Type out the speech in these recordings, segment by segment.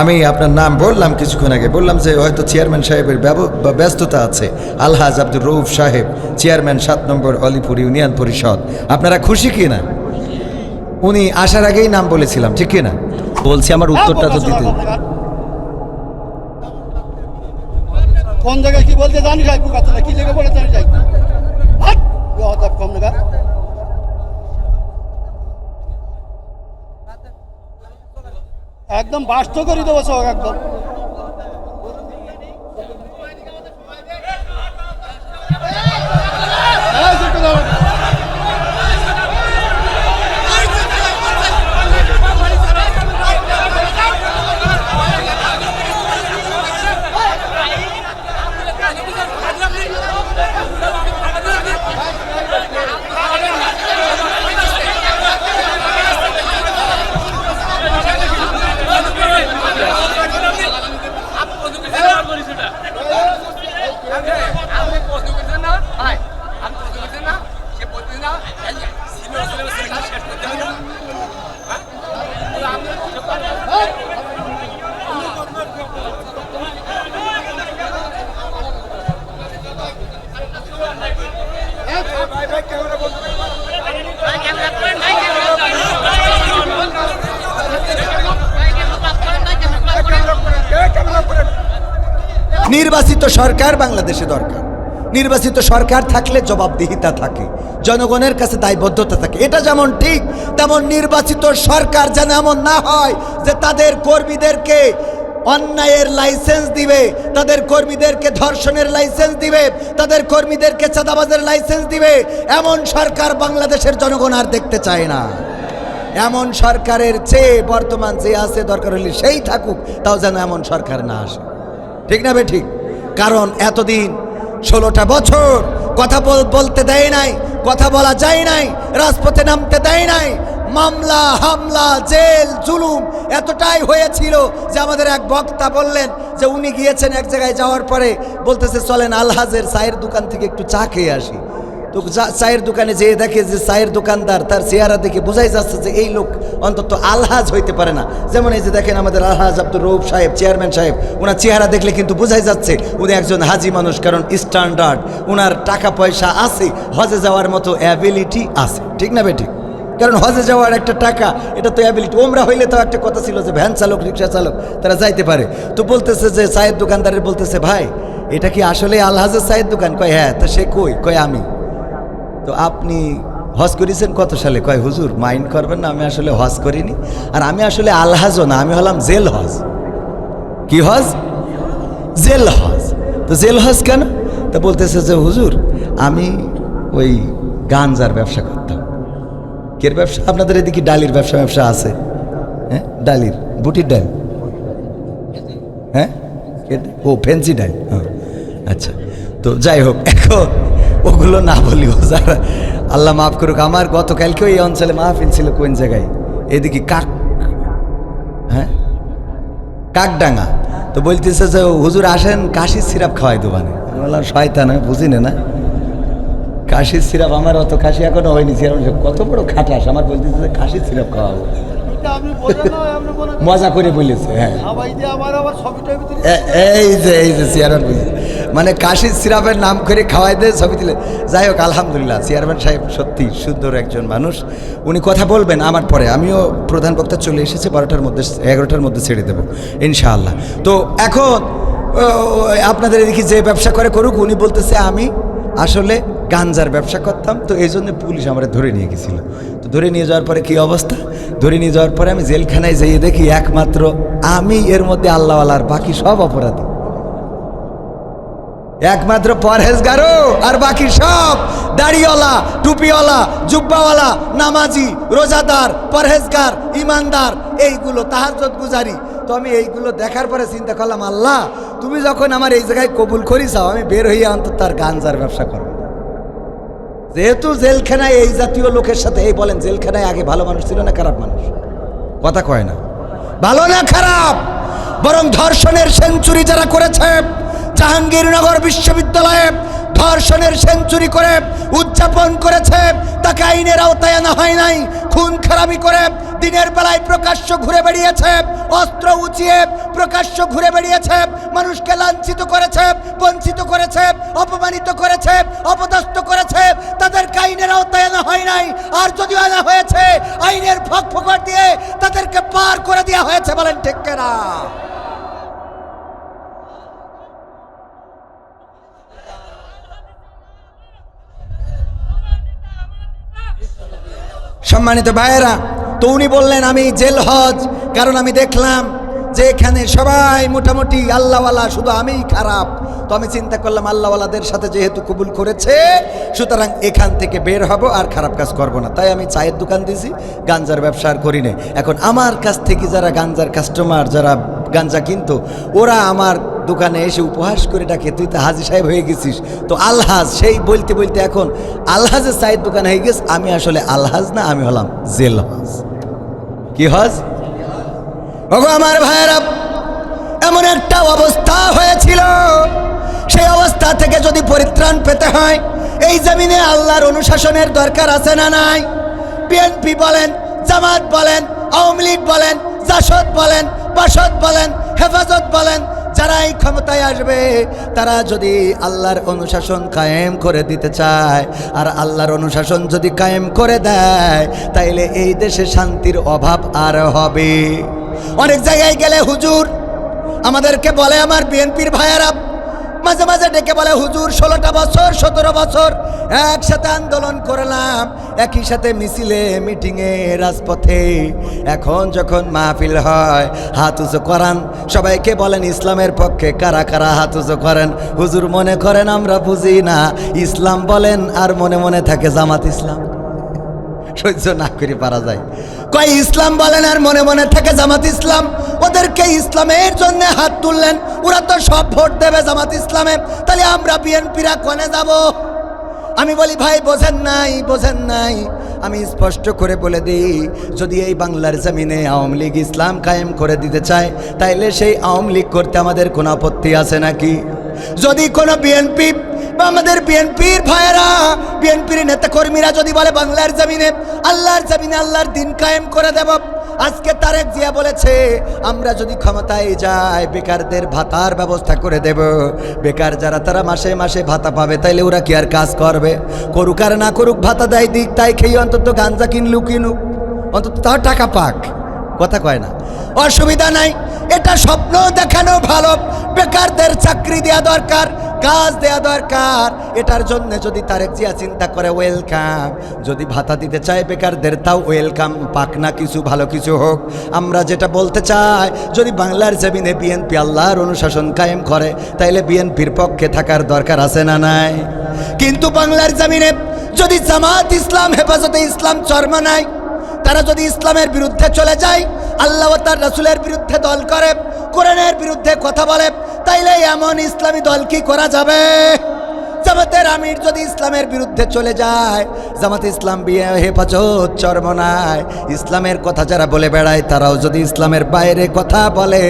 আমি আপনার নাম বললাম কিছুক্ষণ আগে, বললাম যে হয়তো চেয়ারম্যান সাহেবের ব্যস্ততা আছে। আলহাজ আব্দুর রৌফ সাহেব, চেয়ারম্যান সাত নম্বর অলিপুর ইউনিয়ন পরিষদ। আপনারা খুশি কি না? উনি আসার আগেই নাম বলেছিলাম, ঠিক কি না? বলছি আমার উত্তরটা তো দিতে। কোন জায়গায় কি বলতে জানি কি লেগে বলে জানি কম একদম বাস্ত করে দেবো সব একদম। এই চুপ নির্বাচিত সরকার বাংলাদেশে দরকার। নির্বাচিত সরকার থাকলে জবাবদিহিতা থাকে, জনগণের কাছে দায়বদ্ধতা থাকে। এটা যেমন ঠিক, তেমন নির্বাচিত সরকার যেন এমন না হয় যে তাদের কর্মীদেরকে অন্যায়ের লাইসেন্স দিবে, তাদের কর্মীদেরকে ধর্ষণের লাইসেন্স দিবে, তাদের কর্মীদেরকে চাঁদাবাজের লাইসেন্স দিবে। এমন সরকার বাংলাদেশের জনগণ আর দেখতে চায় না। এমন সরকারের চেয়ে বর্তমান যে আছে দরকার হলে সেই থাকুক, তাও যেন এমন সরকার না আসে। ঠিক না ঠিক? কারণ এতদিন ষোলোটা বছর কথা বল- বলতে দেয় নাই, কথা বলা যায় নাই, রাজপথে নামতে দেয় নাই, মামলা, হামলা, জেল, জুলুম এতটাই হয়েছিল যে আমাদের এক বক্তা বললেন যে উনি গিয়েছেন এক জায়গায় যাওয়ার পরে বলতেছে, চলেন আলহাজের চায়ের দোকান থেকে একটু চা খেয়ে আসি। তো চায়ের দোকানে যেয়ে দেখে যে চায়ের দোকানদার তার চেহারা দেখে বোঝাই যাচ্ছে যে এই লোক অন্তত আলহাজ হইতে পারে না। যেমন এই যে দেখেন আমাদের আলহাজ আব্দুর রৌফ সাহেব, চেয়ারম্যান সাহেব ওনার চেহারা দেখলে কিন্তু বোঝাই যাচ্ছে উনি একজন হাজি মানুষ, কারণ স্ট্যান্ডার্ড ওনার টাকা পয়সা আছে, হজে যাওয়ার মতো অ্যাবিলিটি আছে। ঠিক না বেঠিক কারণ হজে যাওয়ার একটা টাকা, এটা তো অ্যাবিলিটি ওমরা হইলে তো একটা কথা ছিল যে ভ্যান চালক, রিক্সা চালক, তারা যাইতে পারে। তো বলতেছে যে চায়ের দোকানদারের বলতেছে, ভাই, এটা কি আসলে আলহাজের চায়ের দোকান? কয় হ্যাঁ তো সে কই? কয়, আমি। তো আপনি হজ করেছেন কত সালে? কয়, হুজুর মাইন্ড করবেন না, আমি আসলে হজ করিনি। আর আমি আসলে আলহাজও না, আমি হলাম জেল হজ। কি হজ? জেল হজ। তো জেল হজ কেন? তা বলতেছে যে, হুজুর, আমি ওই গাঞ্জার ব্যবসা করতাম। কের ব্যবসা? আপনাদের এদিকে ডালির ব্যবসা ব্যবসা আছে। হ্যাঁ? ডালির, বুটির ডাল। হ্যাঁ? ও, ফেন্সি ডাল। হ্যাঁ আচ্ছা। তো যাই হোক, এখন ওগুলো না বলি ও যারা আল্লাহ মাফ করুক আমার গতকালকেও এই অঞ্চলে মাহফিল ছিল কোন জায়গায়? এদিকে কাক হ্যাঁ? কাকডাঙ্গা। তো বলতেছে যে হুজুর আসেন কাশির সিরাপ খাওয়াই দোকানে আমি। বললাম শয়তান আমি বুঝি না কাশির সিরাপ আমার অত কাশি এখনও হয়নি সিরাপ কত বড় খাটাস। আমার বলতেছে যে কাশির সিরাপ খাওয়াবো। মজা করে বলেছে হ্যাঁ। এই যে এই যে চেয়ারম্যান বুঝি মানে কাশির সিরাপের নাম করে খাওয়াই দেয় ছবি দিলে যাই হোক, আলহামদুলিল্লাহ, চেয়ারম্যান সাহেব সত্যি সুন্দর একজন মানুষ। উনি কথা বলবেন আমার পরে। আমিও প্রধান বক্তা চলে এসেছে, বারোটার মধ্যে, এগারোটার মধ্যে ছেড়ে দেবো, ইনশাআল্লাহ। তো এখন আপনাদের এদিকে যে ব্যবসা করে করুক, উনি বলতেছে, আমি আসলে গাঞ্জার ব্যবসা করতাম। তো এই জন্য পুলিশ আমার ধরে নিয়ে গেছিল। তো ধরে নিয়ে যাওয়ার পরে কী অবস্থা? ধরে নিয়ে যাওয়ার পরে আমি জেলখানায় যেয়ে দেখি, একমাত্র আমি, এর মধ্যে আল্লাহওয়ালা আর বাকি সব অপরাধী। একমাত্র পরহেজগারও আর বাকি সব দাড়িওয়ালা, টুপিওয়ালা, জুব্বাওয়ালা, নামাজি, রোজাদার, পরহেজগার, ইমানদার, এইগুলো তাহাজত গুজারি। তো আমি এইগুলো দেখার পরে চিন্তা করলাম, আল্লাহ, তুমি যখন আমার এই জায়গায় কবুল করিসাও আমি বের হইয়া অন্তত তার গাঞ্জার ব্যবসা করব। যেহেতু জেলখানায় এই জাতীয় লোকের সাথে, এই বলেন, জেলখানায় আগে ভালো মানুষ ছিল না খারাপ মানুষ? কথা কয় না। ভালো না খারাপ, বরং ধর্ষণের সেঞ্চুরি যারা করেছে জাহাঙ্গীরনগর বিশ্ববিদ্যালয়ে ধর্ষণের সেঞ্চুরি করে, উদযাপন করেছে। তাকে আইনের আওতায় আনা হয় নাই। খুন খারাপি করে দিনের বেলায় প্রকাশ্য ঘুরে বেরিয়েছে অস্ত্র উঁচিয়ে প্রকাশ্য ঘুরে বেরিয়েছে মানুষকে লাঞ্ছিত করেছে, বঞ্চিত করেছে, অপমানিত করেছে, অপদস্থ করেছে। তাদেরকে আইনের আওতায় আনা হয় নাই। আর যদিও আনা হয়েছে, আইনের ফক ফকর দিয়ে তাদেরকে পার করে দেওয়া হয়েছে বলেন ঠিক কেনা? সম্মানিত ভাইয়েরা, তো উনি বললেন, আমি জেল হজ, কারণ আমি দেখলাম যে এখানে সবাই মোটামুটি আল্লাহওয়ালা, শুধু আমিই খারাপ। তো আমি চিন্তা করলাম, আল্লাহওয়ালাদের সাথে যেহেতু কবুল করেছে, সুতরাং এখান থেকে বের হব, আর খারাপ কাজ করব না। তাই আমি চায়ের দোকান দিয়েছি, গাঞ্জার ব্যবসা আর করি না এখন আমার কাছ থেকে যারা গাঞ্জার কাস্টমার যারা গাঞ্জা কিনতো, ওরা আমার দোকানে এসে উপহাস করে ডাকে, তুই তো হাজি সাহেব হয়ে গেছিস। তো আলহাজ, সেই বলতে বলতে এখন আলহাজের চায়ের দোকান হয়ে গেছে। আমি আসলে আলহাজ না, আমি হলাম জেল হজ কি হজ? ওগো আমার ভাইয়েরা, এমন একটা অবস্থা হয়েছিল। সেই অবস্থা থেকে যদি পরিত্রাণ পেতে হয়, এই জমিনে আল্লাহর অনুশাসনের দরকার আছে না নাই? বিএনপি বলেন, জামাত বলেন, আওয়ামী লীগ বলেন, জাসদ বলেন, বাসদ বলেন, হেফাজত বলেন যারা এই ক্ষমতায় আসবে, তারা যদি আল্লাহর অনুশাসন কায়েম করে দিতে চায়, আর আল্লাহর অনুশাসন যদি কায়েম করে দেয়, তাইলে এই দেশে শান্তির অভাব আর হবে। অনেক জায়গায় গেলে হুজুর আমাদেরকে বলে, আমার বিএনপির ভাইয়েরা মাঝে মাঝে ডেকে বলে, হুজুর, ষোলোটা বছর, সতেরো বছর একসাথে আন্দোলন করলাম, একই সাথে মিছিলে, মিটিংয়ে, রাজপথে। এখন যখন মাহফিল হয়, হাত উঁচু করান। সবাইকে বলেন, ইসলামের পক্ষে কারা কারা হাত উঁচু করেন? হুজুর মনে করেন, আমরা বুঝি না। ইসলাম বলেন, আর মনে মনে থাকে জামাত ইসলাম। সহ্য না করে, পারা যায়। কয়, ইসলাম বলেন আর মনে মনে থাকে জামাত ইসলাম। ওদেরকে ইসলামের জন্য হাত তুললেন। ওরা তো সব ভোট দেবে জামাত ইসলামে। তাহলে আমরা বিএনপিরা কনে যাব? আমি বলি, ভাই, বোঝেন নাই বোঝেন নাই। আমি স্পষ্ট করে বলে দিই, যদি এই বাংলার জমিনে আওয়ামী লীগ ইসলাম কায়েম করে দিতে চায়, তাইলে সেই আওয়ামী লীগ করতে আমাদের কোনো আপত্তি আছে নাকি? যদি কোনো বিএনপি বা আমাদের বিএনপির ভাইয়েরা, বিএনপির নেতাকর্মীরা যদি বলে, বাংলার জমিনে, আল্লাহর জমিনে আল্লাহর দিন কায়েম করে দেব। আজকে তারেক জিয়া বলেছে, আমরা যদি ক্ষমতায় যাই, বেকারদের ভাতার ব্যবস্থা করে দেব। বেকার যারা, তারা মাসে মাসে ভাতা পাবে, তাইলে ওরা কি আর কাজ করবে? করুক আর না করুক, ভাতা দেয় দিক, তাই খেয়ে অন্তত গাঞ্জা কিনলু কিনুক। অন্তত তাও টাকা পাক। কথা কয় না। অসুবিধা নাই, এটা স্বপ্ন দেখানো ভালো। বেকারদের চাকরি দেওয়া দরকার কাজ দেয়া দরকার। এটার জন্য যদি তারেক জিয়া চিন্তা করে ওয়েলকাম যদি ভাতা দিতে চায় বেকারদের, তাও ওয়েলকাম পাক না কিছু, ভালো কিছু হোক। আমরা যেটা বলতে চাই, যদি বাংলার জমিনে বিএনপি আল্লাহর অনুশাসন কায়েম করে, তাইলে বিএনপির পক্ষে থাকার দরকার আছে না নাই? কিন্তু বাংলার জমিনে যদি জামাত ইসলাম, হেফাজতে ইসলাম, চর্মা নাই তারা যদি ইসলামের বিরুদ্ধে চলে যায়, আল্লাহ তার রসুলের বিরুদ্ধে দল করে, কোরআনের বিরুদ্ধে কথা বলে, তাইলে এমন ইসলামী দল কি করা যাবে? জামাতের আমির যদি ইসলামের বিরুদ্ধে চলে যায়, জামাত ইসলাম বিয়ে, হেফাজত, চরমনায়, ইসলামের কথা যারা বলে বেড়ায়, তারাও যদি ইসলামের বাইরে কথা বলে,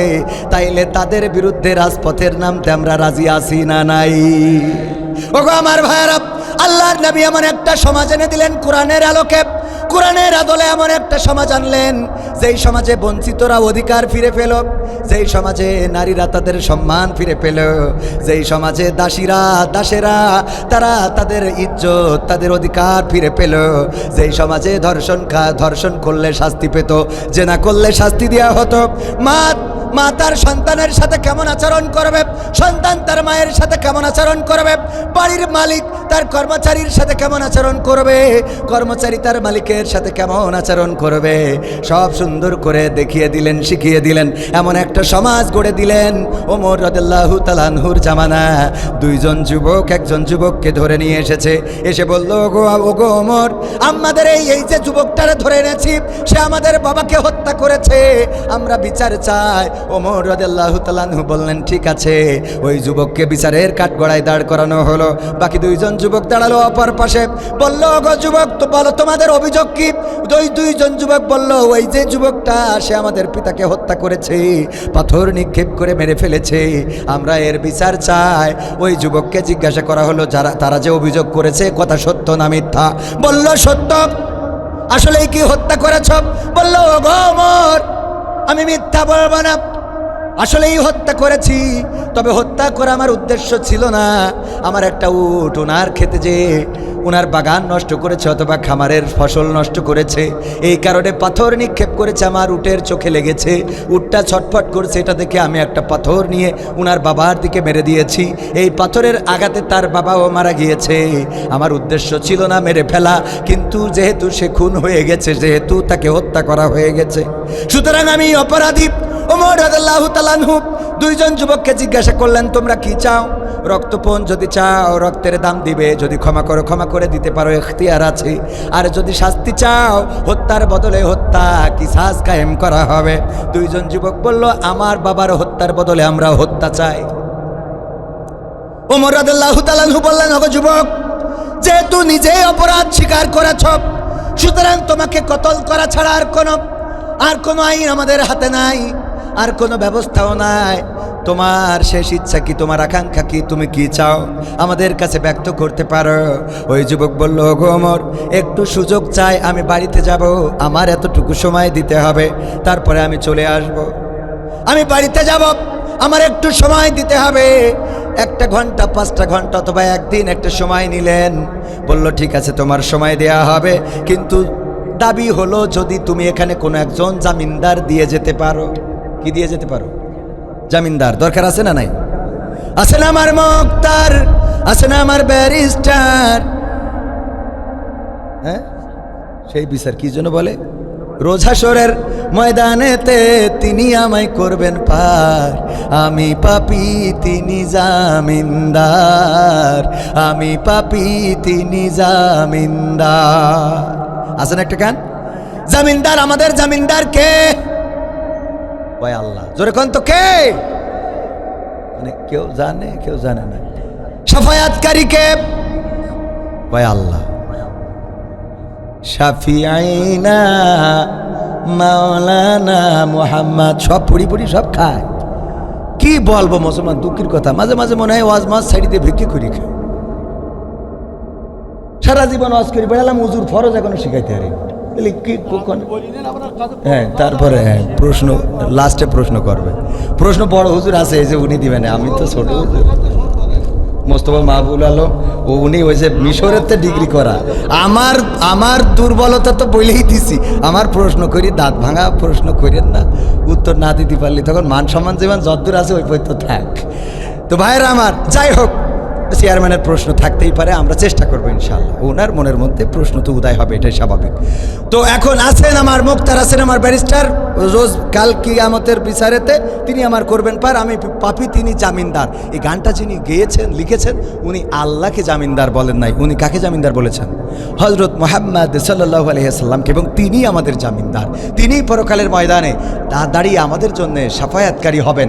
তাইলে তাদের বিরুদ্ধে রাজপথের নামতে আমরা রাজি আছি না নাই? ওগো আমার ভাইয়ারা, আল্লাহর নবী এমন একটা সমাজ এনে দিলেন কোরআনের আলোকে। কোরআনের আদলে এমন একটা সমাজ আনলেন, যেই সমাজে বঞ্চিতরা অধিকার ফিরে পেল, যেই সমাজে নারীরা তাদের সম্মান ফিরে পেল, যেই সমাজে দাসীরা, দাসেরা, তারা তাদের ইজ্জত, তাদের অধিকার ফিরে পেল, যেই সমাজে ধর্ষণ খা, ধর্ষণ করলে শাস্তি পেত, জেনা করলে শাস্তি দেওয়া হতো। মা মা তার সন্তানের সাথে কেমন আচরণ করবে? সন্তান তার মায়ের সাথে কেমন আচরণ করবে? বাড়ির মালিক তার কর্মচারীর সাথে কেমন আচরণ করবে? কর্মচারী তার মালিকের সাথে কেমন আচরণ করবে? সব সুন্দর করে দেখিয়ে দিলেন, শিখিয়ে দিলেন। এমন একটা সমাজ গড়ে দিলেন ওমর রদুল্লাহু তালানহুর জামানা। দুইজন যুবক, একজন যুবককে ধরে নিয়ে এসেছে। এসে বলল, ওগো ওগো ওমর, আমাদের এই এই যে যুবকটারে ধরে এনেছি, সে আমাদের বাবাকে হত্যা করেছে। আমরা বিচার চাই। ওমর রদাল্লাহ তালানহু বললেন, ঠিক আছে। ওই যুবককে বিচারের কাঠগড়ায় দাঁড় করানো হলো। বাকি দুইজন যুবক দাঁড়াল অপর পাশে। বলল গো যুবক, তো বলো, তোমাদের অভিযোগ কি? দুই দুইজন যুবক বলল, ওই যে যুবকটা, সে আমাদের পিতাকে হত্যা করেছে, পাথর নিক্ষেপ করে মেরে ফেলেছে। আমরা এর বিচার চাই। ওই যুবককে জিজ্ঞাসা করা হলো, যারা, তারা যে অভিযোগ করেছে, কথা সত্য না মিথ্যা? বলল, সত্য। আসলে কি হত্যা করেছ? বলল গোমর আমি মিথ্যা বলব না। আসলেই হত্যা করেছি, তবে হত্যা করা আমার উদ্দেশ্য ছিল না। আমার একটা উট ওনার খেতে যে ওনার বাগান নষ্ট করেছে অথবা খামারের ফসল নষ্ট করেছে, এই কারণে পাথর নিক্ষেপ করেছে, আমার উটের চোখে লেগেছে। উটটা ছটফট করেছে, এটা দেখে আমি একটা পাথর নিয়ে ওনার বাবার দিকে মেরে দিয়েছি। এই পাথরের আঘাতে তার বাবাও মারা গিয়েছে। আমার উদ্দেশ্য ছিল না মেরে ফেলা, কিন্তু যেহেতু সে খুন হয়ে গেছে, যেহেতু তাকে হত্যা করা হয়ে গেছে। সুতরাং আমি অপরাধী ওমর রাদিয়াল্লাহু তাআলাহু দুইজন যুবককে জিজ্ঞাসা করলেন, তোমরা কি চাও? রক্তপণ যদি চাও, রক্তের দাম দিবে। যদি ক্ষমা করো, ক্ষমা করে দিতে পারো এখতিয়ার আছে। আর যদি শাস্তি চাও, হত্যার বদলে হত্যা কি সাজ কায়েম করা হবে? দুইজন যুবক বলল, আমার বাবার হত্যার বদলে আমরা হত্যা চাই। ওমর রাদিয়াল্লাহু তাআলাহু বললেন, ওগো যুবক, যেহেতু নিজেই অপরাধ স্বীকার করেছ, সুতরাং তোমাকে কতল করা ছাড়া আর কোনো আর কোনো আইন আমাদের হাতে নাই। আর কোনো ব্যবস্থাও নাই। তোমার শেষ ইচ্ছা কি, তোমার আকাঙ্ক্ষা কি, তুমি কি চাও? আমাদের কাছে ব্যক্ত করতে পারো। ওই যুবক বলল গো ওমর একটু সুযোগ চাই, আমি বাড়িতে যাব। আমার এতটুকু সময় দিতে হবে। তারপরে আমি চলে আসব। আমি বাড়িতে যাব। আমার একটু সময় দিতে হবে। একটা ঘণ্টা, পাঁচটা ঘণ্টা অথবা একদিন একটা সময় নিলেন। বলল, ঠিক আছে, তোমার সময় দেয়া হবে। কিন্তু দাবি হলো, যদি তুমি এখানে কোনো একজন জামিনদার দিয়ে যেতে পারো। কি দিয়ে যেতে পারো? জামিনদার, দরকার আছে না নাই? আছে না আমার মুক্তার, আছে না আমার ব্যারিস্টার। হ্যাঁ? সেই বিচার কি জন্য বলে? রোজাসরের ময়দানেতে তিনি আমায় করবেন পার। আমি পাপি, তিনি জামিনদার। আমি পাপি, তিনি জামিনদার। আছেন একটা গান? জামিনদার, আমাদের জামিনদার কে? ওই আল্লাহ। জোরে কোন তো কে? মানে কেউ জানে কেউ জানে না। সাফায়াতকারী কে ওই আল্লাহ। শাফিআইনা মাওলানা মোহাম্মদ, সব পুরি পুরি সব খায়। কি বলব মুসলমান, দুঃখের কথা। মাঝে মাঝে মনে হয় ওয়াজ মাছ সাইড দিয়ে ভিক্ষি করি খায়। সারা জীবন ওয়াজ করি, বেড়ালাম উজুর ফরজ এখনও শিখাইতে পারি বলি কি কখন? হ্যাঁ তারপরে হ্যাঁ প্রশ্ন লাস্টে প্রশ্ন করবে। প্রশ্ন বড় হুজুর আছে এই যে উনি দিবেন আমি তো ছোট হুজুর। মোস্তফা মাহবুল আলম ও উনি ওই যে মিশরের ডিগ্রি করা। আমার আমার দুর্বলতা তো বলেই দিছি। আমার প্রশ্ন করি দাঁত ভাঙা প্রশ্ন করেন না। উত্তর না দিতে পারলি তখন মান সম্মান জীবন যদ্দূর আছে ওই পর্যন্ত থাক। তো ভাইয়েরা আমার যাই হোক চেয়ারম্যানের প্রশ্ন থাকতেই পারে, আমরা চেষ্টা করব ইনশাল্লাহ ওনার মনের মধ্যে প্রশ্ন তো উদয় হবে, এটাই স্বাভাবিক। তো এখন আছেন আমার মুক্তার, আছেন আমার ব্যারিস্টার। রোজ কাল কিয়ামতের বিচারেতে তিনি আমার করবেন পার, আমি পাপি, তিনি জামিনদার। এই গানটা যিনি গেয়েছেন, লিখেছেন, উনি আল্লাহকে জামিনদার বলেন নাই। উনি কাকে জামিনদার বলেছেন? হজরত মোহাম্মদ সাল্লাহ আলহিহাল্লামকে এবং তিনি আমাদের জামিনদার। তিনি পরকালের ময়দানে তা দাঁড়িয়ে আমাদের জন্য সাফায়াতকারী হবেন।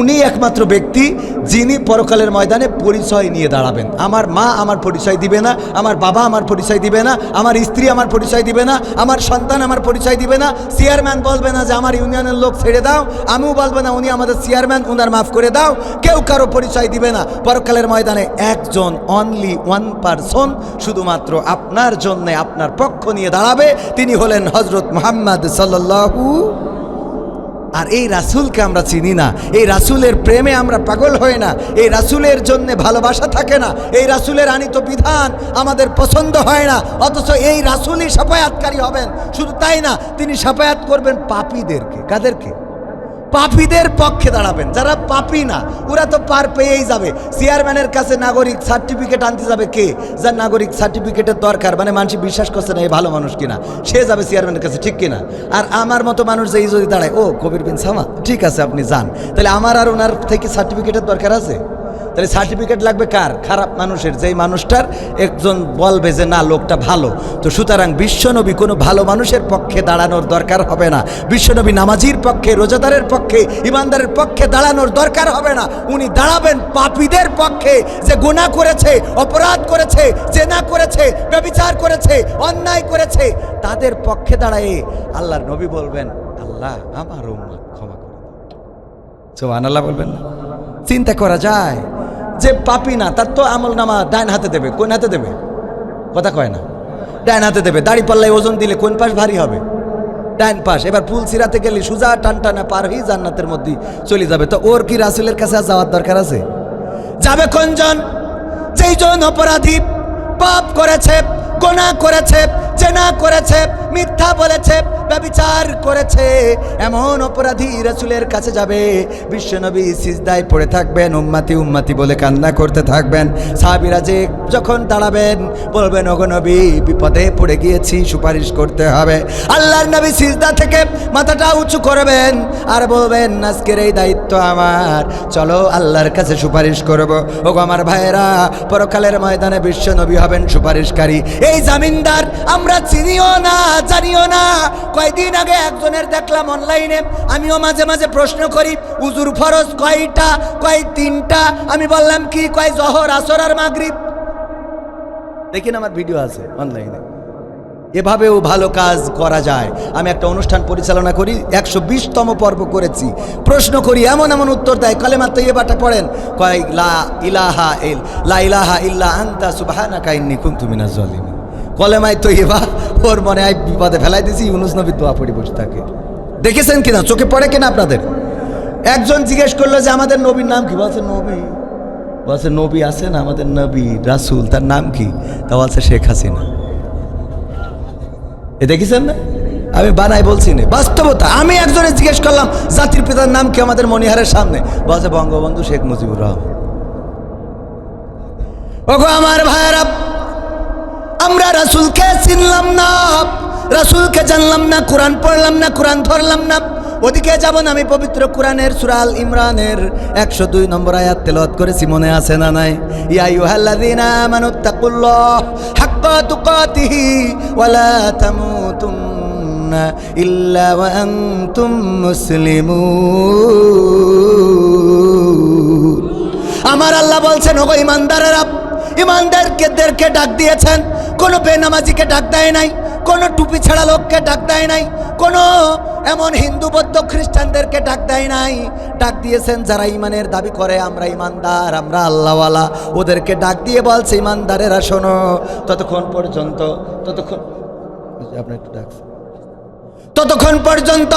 উনি একমাত্র ব্যক্তি যিনি পরকালের ময়দানে পরিচয় নিয়ে দাঁড়াবেন। আমার মা আমার পরিচয় দিবে না, আমার বাবা আমার পরিচয় দিবে না, আমার স্ত্রী আমার পরিচয় দিবে না, আমার সন্তান আমার পরিচয় দিবে না। চেয়ারম্যান বলবে না যে আমার ইউনিয়নের লোক ছেড়ে দাও, আমিও বলব না উনি আমাদের চেয়ারম্যান, উনার মাফ করে দাও। কেউ কারও পরিচয় দিবে না। পরকালের ময়দানে একজন অনলি ওয়ান পারসন শুধুমাত্র আপনার জন্য আপনার পক্ষ নিয়ে দাঁড়াবে। তিনি হলেন হজরত মোহাম্মদ সাল্লাল্লাহু আর এই রাসুলকে আমরা চিনি না। এই রাসুলের প্রেমে আমরা পাগল হই না। এই রাসুলের জন্য ভালোবাসা থাকে না। এই রাসুলের আনিত বিধান আমাদের পছন্দ হয় না। অথচ এই রাসুলই সাফায়াতকারী হবেন। শুধু তাই না, তিনি সাফায়াত করবেন পাপীদেরকে। কাদেরকে? পাপীদের পক্ষে দাঁড়াবেন। যারা পাপি না, ওরা তো পার পেয়েই যাবে। চেয়ারম্যানের কাছে নাগরিক সার্টিফিকেট আনতে যাবে কে? যার নাগরিক সার্টিফিকেটের দরকার মানে মানুষ বিশ্বাস করছে না এই ভালো মানুষ কিনা। সে যাবে চেয়ারম্যানের কাছে, ঠিক কিনা? আর আমার মতো মানুষ যে যদি দাঁড়ায়, ও, কবির বিন সামা ঠিক আছে, আপনি যান। তাহলে আমার আর ওনার থেকে সার্টিফিকেটের দরকার আছে? তাহলে সার্টিফিকেট লাগবে কার? খারাপ মানুষের। যেই মানুষটার একজন বলবে যে, না, লোকটা ভালো। তো সুতরাং বিশ্বনবী কোনো ভালো মানুষের পক্ষে দাঁড়ানোর দরকার হবে না। বিশ্বনবী নামাজির পক্ষে, রোজাদারের পক্ষে ইমানদারের পক্ষে দাঁড়ানোর দরকার হবে না। উনি দাঁড়াবেন পাপীদের পক্ষে যে গুণা করেছে, অপরাধ করেছে, জেনা করেছে, ব্যবিচার করেছে, অন্যায় করেছে। তাদের পক্ষে দাঁড়ায়ে আল্লাহর নবী বলবেন, আল্লাহ আমার ক্ষমা করে আল্লাহ বলবেন না। চিন্তা করা যায়। যে পাপি না, তার তো আমল নামা ডাইন হাতে দেবে, কোন হাতে দেবে? কথা কয় না। ডাইন হাতে দেবে, দাড়ি পাল্লায় ওজন দিলে কোন পাশ ভারী হবে? ডাইন পাশ, এবার ফুল সিরাতে গেলে সুজা টান টানা পার হয়ে জান্নাতের মধ্যে চলে যাবে। তো ওর কি রাসুলের কাছে যাওয়ার দরকার আছে? যাবে কোনজন? যেই জন অপরাধী, পাপ করেছে, গোনা করেছে জেনা করেছে, মিথ্যা বলেছে, ব্যবিচার করেছে, এমন অপরাধী রাসুলের কাছে যাবে। বিশ্বনবী সিজদায় পড়ে থাকবেন, উম্মাতি উম্মাতি বলে কান্না করতে থাকবেন। সাহাবিরা যে যখন দাঁড়াবেন, বলবেন নবী, বিপদে পড়ে গিয়েছি, সুপারিশ করতে হবে। আল্লাহর নবী সিজদা থেকে মাথাটা উঁচু করবেন আর বলবেন, আজকের এই দায়িত্ব আমার। চলো আল্লাহর কাছে সুপারিশ করব। ওগো আমার ভাইয়েরা, পরকালের ময়দানে বিশ্বনবী হবেন সুপারিশকারী। এই জামিনদার আমরা চিনিও না, জানিও না। কয়দিন আগে একজনের দেখলাম অনলাইনে আমিও মাঝে মাঝে প্রশ্ন করি উজুর ফরজ কয়টা, কয় তিনটা? আমি বললাম, কি কয় জহর, আসর আর মাগরিব? দেখেন আমার ভিডিও আছে অনলাইনে এভাবেও ভালো কাজ করা যায়। আমি একটা অনুষ্ঠান পরিচালনা করি, একশো বিশতম পর্ব করেছি। প্রশ্ন করি, এমন এমন উত্তর দেয়, কলেমার তো এবারটা পড়েন। কয়, লা ইলাহা ইল, লা ইলাহা ইল্লা আন্তা সুবহানা কাইন্নি কুনতু মিনাজ জালিমিন কলেমায় তো এবা ওর মনে হয় বিপদে ফেলাই দিছি, ইউনুস নবীর দোয়া পড়ি বসে থাকে। দেখেছেন কিনা? চোখে পড়ে কিনা আপনাদের? একজন জিজ্ঞেস করল যে, আমাদের নবীর নাম কি? বলছে, নবী। বলছে, নবী আছেন আমাদের নবী, রাসূল। তার নাম কি? তা বলছে, শেখ হাসিনা। এ দেখেছেন না? আমি বানাই বলছি না। বাস্তবতা, আমি একজনে জিজ্ঞেস করলাম, জাতির পিতার নাম কি আমাদের মনিহারের সামনে? বলছে, বঙ্গবন্ধু শেখ মুজিবুর রহমান। ওগো আমার ভাইয়েরা আমরা রাসূলকে চিনলাম না। রাসূলকে জানলাম না, কোরআন পড়লাম না, কোরআন ধরলাম না। ওদিকে যাব না, আমি পবিত্র কোরআনের সুরাল ইমরানের একশো দুই নম্বর আয়াত তেলত করেছি, মনে আছে না নাই? ইয়া ইউহাল্লাযীনা আমানুত্তাকুল্লাহ হাক্কা তুকাতিহি ওয়ালা তামুতুন্না ইল্লা ওয়া আনতুম মুসলিমুন। আমার আল্লাহ বলছেন, ওগো ইমানদারেরা, ইমানদারকে ডাক দিয়েছেন। কোনো বেনামাজিকে ডাক দেয় নাই, কোনো টুপি ছাড়া লোককে ডাক দেয় নাই, কোনো এমন হিন্দু, বৌদ্ধ, খ্রিস্টানদেরকে ডাক দেয় নাই। ডাক দিয়েছেন, যারা ইমানের দাবি করে, আমরা ইমানদার, আমরা আল্লাহওয়ালা। ওদেরকে ডাক দিয়ে বলছে, ইমানদারেরা শোনো, ততক্ষণ পর্যন্ত, ততক্ষণ আপনার একটু ডাকছে ততক্ষণ পর্যন্ত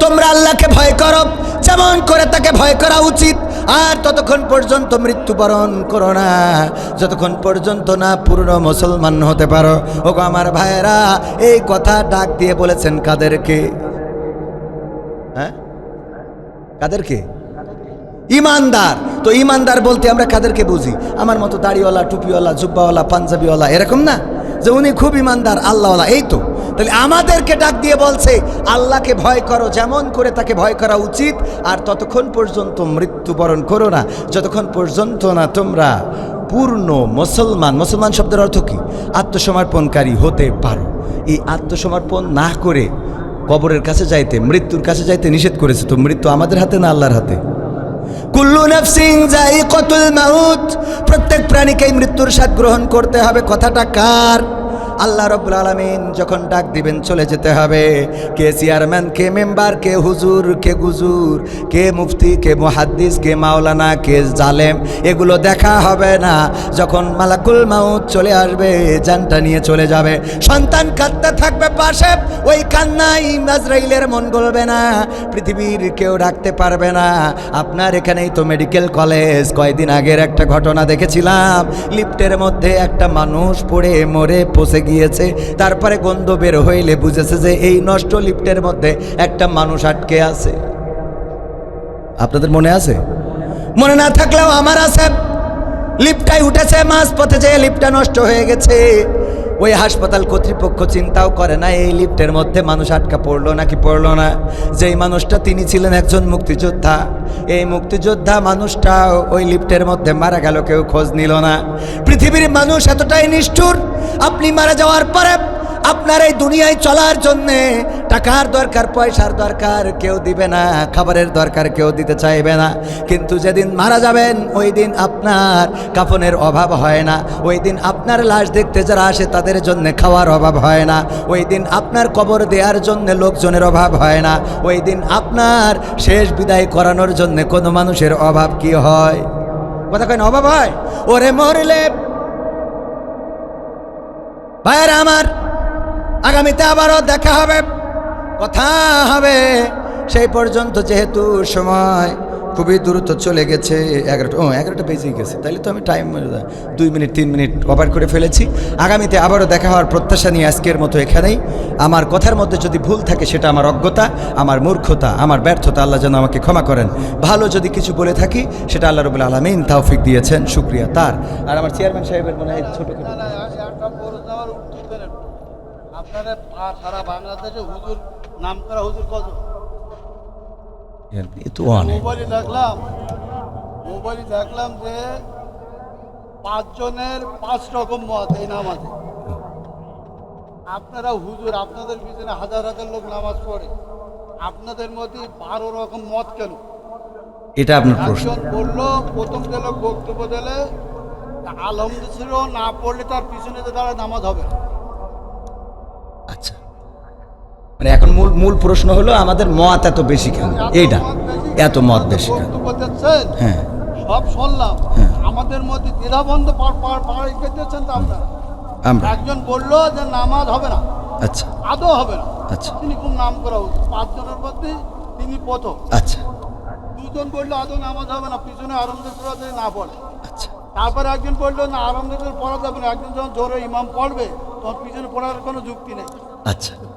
তোমরা আল্লাহকে ভয় করো, যেমন করে তাকে ভয় করা উচিত, আর ততক্ষণ পর্যন্ত মৃত্যুবরণ করো না। যতক্ষণ পর্যন্ত না পূর্ণ মুসলমান হতে পারো। ও আমার ভাইয়েরা, এই কথা ডাক দিয়ে বলেছেন কাদেরকে? হ্যাঁ? কাদেরকে? ইমানদার। তো ইমানদার বলতে আমরা কাদেরকে বুঝি? আমার মতো দাড়িওয়ালা, টুপিওয়ালা, জুব্বাওয়ালা, পাঞ্জাবিওয়ালা, এরকম না? যে উনি খুব ইমানদার, আল্লাহওয়ালা। এই তো। তাহলে আমাদেরকে ডাক দিয়ে বলছে, আল্লাহকে ভয় করো, যেমন করে তাকে ভয় করা উচিত, আর ততক্ষণ পর্যন্ত মৃত্যুবরণ করো না। যতক্ষণ পর্যন্ত না তোমরা পূর্ণ মুসলমান মুসলমান শব্দের অর্থ কি? আত্মসমর্পণকারী হতে পারো। এই আত্মসমর্পণ না করে কবরের কাছে যাইতে, মৃত্যুর কাছে যাইতে নিষেধ করেছে, তো মৃত্যু আমাদের হাতে না আল্লাহর হাতে? কুল্লু নাফসিং যাই কতুল মাউত। প্রত্যেক প্রাণীকেই মৃত্যুর স্বাদ গ্রহণ করতে হবে। কথাটা কার? আল্লাহ রব্বুল আলমিন যখন ডাক দিবেন চলে যেতে হবে। কে চেয়ারম্যান, কে মেম্বার, কে হুজুর, কে গুজুর, কে মুফতি, কে মুহাদ্দিস, কে মাওলানা, কে জালেম, এগুলো দেখা হবে না। যখন মালাকুল মাউত চলে আসবে, জানটা নিয়ে চলে যাবে। সন্তান কাঁদতে থাকবে পাশে, ওই কান্নাই নাজরাইলের মন গলবে না। পৃথিবীর কেউ রাখতে পারবে না। আপনার এখানেই তো মেডিকেল কলেজ, কয়দিন আগের একটা ঘটনা দেখেছিলাম। লিফটের মধ্যে একটা মানুষ পড়ে মরে পচে গিয়েছে। তারপরে গন্ধ বের হইলে বুঝেছে যে এই নষ্ট লিফটের মধ্যে একটা মানুষ আটকে আছে। আপনাদের মনে আছে? মনে না থাকলেও আমার আছে। লিফটাই উঠেছে মাঝ পথে যে লিফটটা নষ্ট হয়ে গেছে। ওই হাসপাতাল কর্তৃপক্ষ চিন্তাও করে না, এই লিফটের মধ্যে মানুষ আটকা পড়ল নাকি পড়ল না। যেই মানুষটা তিনি ছিলেন একজন মুক্তিযোদ্ধা। এই মুক্তিযোদ্ধা মানুষটা ওই লিফটের মধ্যে মারা গেল, কেউ খোঁজ নিল না। পৃথিবীর মানুষ এতটাই নিষ্ঠুর, আপনি মারা যাওয়ার পরে আপনার এই দুনিয়ায় চলার জন্যে টাকার দরকার, পয়সার দরকার কেউ দিবে না, খাবারের দরকার কেউ দিতে চাইবে না। কিন্তু যেদিন মারা যাবেন, ওই দিন আপনার কাফনের অভাব হয় না। ওই দিন আপনার লাশ দেখতে যারা আসে, তাদের জন্য খাওয়ার অভাব হয় না। ওই দিন আপনার কবর দেওয়ার জন্য লোকজনের অভাব হয় না। ওই দিন আপনার শেষ বিদায় করানোর জন্য কোনো মানুষের অভাব কি হয়? কথা কেন অভাব হয়? ওরে মরলে, ভাইয়েরা আমার আগামীতে আবারও দেখা হবে, কথা হবে। সেই পর্যন্ত যেহেতু সময় খুবই দ্রুত চলে গেছে, এগারোটা, ও, এগারোটা বেজেই গেছে তাহলে তো আমি টাইম দুই মিনিট, তিন মিনিট কভার করে ফেলেছি। আগামীতে আবারও দেখা হওয়ার প্রত্যাশা নিয়ে আজকের মতো এখানেই। আমার কথার মধ্যে যদি ভুল থাকে, সেটা আমার অজ্ঞতা, আমার মূর্খতা, আমার ব্যর্থতা, আল্লাহ যেন আমাকে ক্ষমা করেন। ভালো যদি কিছু বলে থাকি, সেটা আল্লাহ রবুল আলমিন তাওফিক দিয়েছেন, শুক্রিয়া তার। আর আমার চেয়ারম্যান সাহেবের মনে হয় ছোট করে না, না, একটা প্রশ্ন আমার উত্তর দেন একটু। আপনারা সারা বাংলাদেশে হুজুর নাম করা হুজুর কত? তো মোবাইলে দেখলাম মোবাইলে দেখলাম যে পাঁচজনের পাঁচ রকম মত এই নামাজে। আপনারা হুজুর আপনাদের পিছনে হাজার হাজার লোক নামাজ পড়ে। আপনাদের মধ্যে বারো রকম মত কেন? এটা আপনার প্রশ্ন। বলল প্রথম যে লোক বক্তব্য দিলে আলমদ ছিল না পড়লে তার পিছনে যে দাঁড়ায় নামাজ হবে না। মূল মূল প্রশ্ন হলো আমাদের মত এত বেশি কেন? এইটা। এত মত বেশি কেন? হ্যাঁ। সব শুনলাম। হ্যাঁ। আমাদের মধ্যে দ্বিধাবন্ধ আমরা। একজন বলল যে নামাজ হবে না। আচ্ছা। আদৌ হবে না। আচ্ছা। তিনি কোন নাম করা উচিত। পাঁচজনের মধ্যে তিনি প্রথম। আচ্ছা। দুজন বলল আদৌ নামাজ হবে না পিছনে আরম্ভ করা যদি না পড়ে। আচ্ছা। তারপরে একজন বলল না আরম্ভ করে পড়া যাবে না। একজন যখন জোরে ইমাম পড়বে তখন পিছনে পড়ার কোনো যুক্তি নেই। আচ্ছা।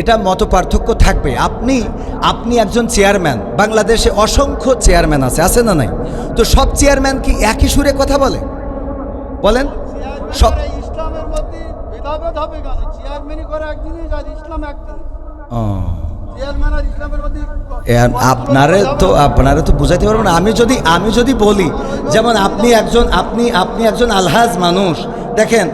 এটা মত পার্থক্য থাকবে। আপনি আপনি একজন চেয়ারম্যান। বাংলাদেশে অসংখ্য চেয়ারম্যান আছে আছে না নাই? তো সব চেয়ারম্যান কি একই সুরে কথা বলে? বলেন। সব আপনারে তো আপনারে তো বুঝাইতে পারবেন আমি যদি আমি যদি বলি, যেমন আপনি একজন, আপনি আপনি একজন আলহাজ মানুষ। দেখেন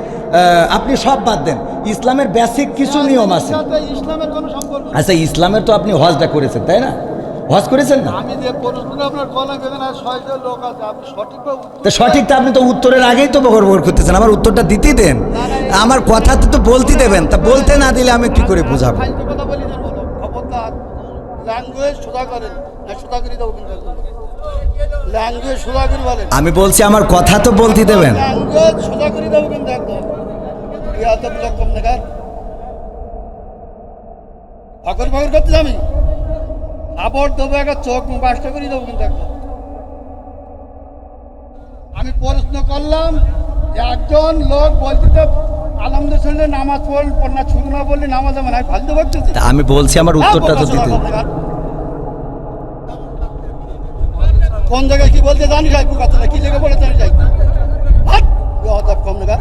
আপনি সব বাদ দেন। ইসলামের বেসিক কিছু নিয়ম আছে। ইসলামের কোনো সম্পর্ক আচ্ছা ইসলামের তো আপনি হজটা করেছেন তাই না? হজ করেছেন না? আমি যে প্রশ্নটা আপনার কলাম এখানে ছয়জন লোক আছে আপনি সঠিকভাবে তো সঠিক তো আপনি তো উত্তরের আগেই তো বকর বকর করতেছেন আমার উত্তরটা দিতেই দেন। আমার কথা তো বলতে দেবেন তা বলতে না দিলে আমি কি করে বুঝাবো? কথা বলি না বলো। খবরদার ল্যাঙ্গুয়েজ সোজা করেন সোজা করে দেবো কিন্তু ল্যাঙ্গুয়েজ সোজা করে বলেন। আমি বলছি আমার কথা তো বলতে দেবেন। দেখার ফকর ফকর করতে আমি আবার দেবো একটা চোখ বাসটা করে দেবো কিন্তু আমি প্রশ্ন করলাম যে একজন লোক বলতে আলমদের শুনলে নামাজ পড়ল না ছুটু না বললে নামাজ হবে না আমি ফালতু বলতেছি আমি বলছি আমার উত্তরটা তো দিতে। কোন জায়গায় কি বলতে জানি যাই কথাটা কি লেগে বলে জানি যাই! কম নেগার